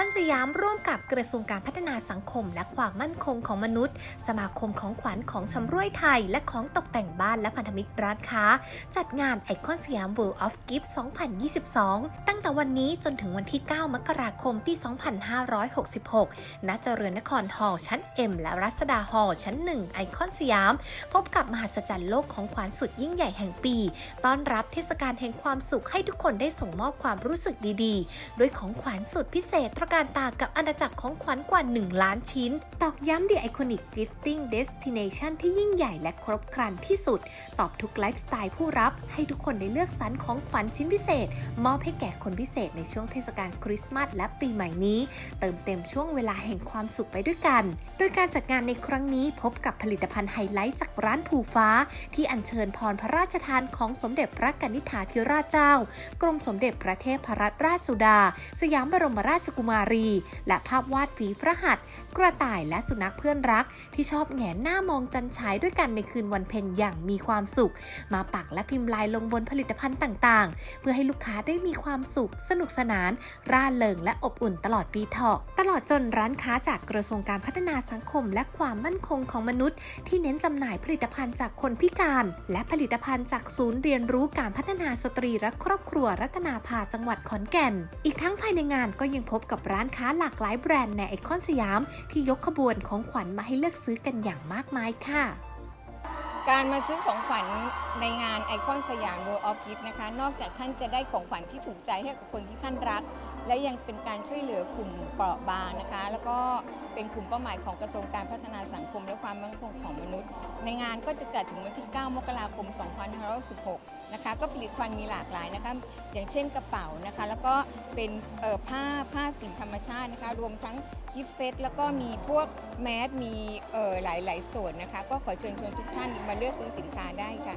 คอนสยามร่วมกับกระทรวงการพัฒนาสังคม และความมั่นคงของมนุษย์ สมาคมของขวัญของชำร่วยไทย และของตกแต่งบ้านและพันธมิตรร้านค้า จัดงานไอคอนสยาม World of Gift 2022 ตั้งแต่วันนี้จนถึงวันที่ 9 มกราคมปี 2566 ณ เจริญนครฮอชั้น M และรัศดาฮอชั้น 1 ไอคอนสยาม พบกับมหัศจรรย์โลกของขวัญสุดยิ่งใหญ่แห่งปี ต้อนรับเทศกาลแห่งความสุขให้ทุกคนได้ส่งมอบความรู้สึกดีๆ ด้วยของขวัญสุดพิเศษตระการตากับอาณาจักรของขวัญกว่า 1 ล้านชิ้น ตอกย้ำ The Iconic Gifting Destination ที่ยิ่งใหญ่และครบครันที่สุด ตอบทุกไลฟ์สไตล์ผู้รับ ให้ทุกคนได้เลือกสรรของขวัญชิ้นพิเศษ มอบให้แก่คนพิเศษในช่วงเทศกาลคริสต์มาสและปีใหม่นี้ เติมเต็มช่วงเวลาแห่งความสุขไปด้วยกัน โดยการจัดงานในครั้งนี้พบกับผลิตภัณฑ์ไฮไลท์จากร้านภูฟ้า ที่อัญเชิญพรพระราชทานของสมเด็จพระกนิษฐาธิราชเจ้า กรมสมเด็จพระเทพรัตนราชสุดา สยามบรมราชกุมารี และภาพวาดฝีพระหัตถ์กระต่ายและสุนัขเพื่อนรัก ที่ชอบแหงนหน้ามองจันฉายด้วยกันในคืนวันเพ็ญอย่างมีความสุข มาปักและพิมพ์ลายลงบนผลิตภัณฑ์ต่างๆ เพื่อให้ลูกค้าได้มีความสุข สนุกสนาน ร่าเริงและอบอุ่นตลอดปีเถาะตลอดจนร้านค้าจากกระทรวงการพัฒนาสังคมและความมั่นคงของมนุษย์ ที่เน้นจำหน่ายผลิตภัณฑ์จากคนพิการ และผลิตภัณฑ์จากศูนย์เรียนรู้การพัฒนาสตรีและครอบครัวรัตนาภาจังหวัดขอนแก่น อีกทั้งภายในงานก็ยังพบกับร้านค้าหลากหลายแบรนด์ในไอคอนสยาม ที่ยกขบวนของขวัญมาให้เลือกซื้อกันอย่างมากมายค่ะการมาซื้อของขวัญในงานไอคอนสยาม World of Gift นะคะ นอกจากท่านจะได้ของขวัญที่ถูกใจให้กับคนที่ท่านรัก และยังเป็นการช่วยเหลือกลุ่มเปราะบางนะคะ แล้วก็เป็นกลุ่มเป้าหมายของกระทรวงการพัฒนาสังคม และความมั่นคงของมนุษย์ ในงานก็จะจัดถึงวันที่ 9 มกราคม 2516นะคะ ก็ผลิตภัณฑ์มีหลากหลายนะคะ อย่างเช่นกระเป๋านะคะ แล้วก็เป็นผ้าผ้าสีธรรมชาตินะคะ รวมทั้งกิฟต์เซต แล้วก็มีพวกแมส มีเอ่อหลายส่วนนะคะ ก็ขอเชิญชวนทุกท่านมาเลือกซื้อสินค้าได้ค่ะ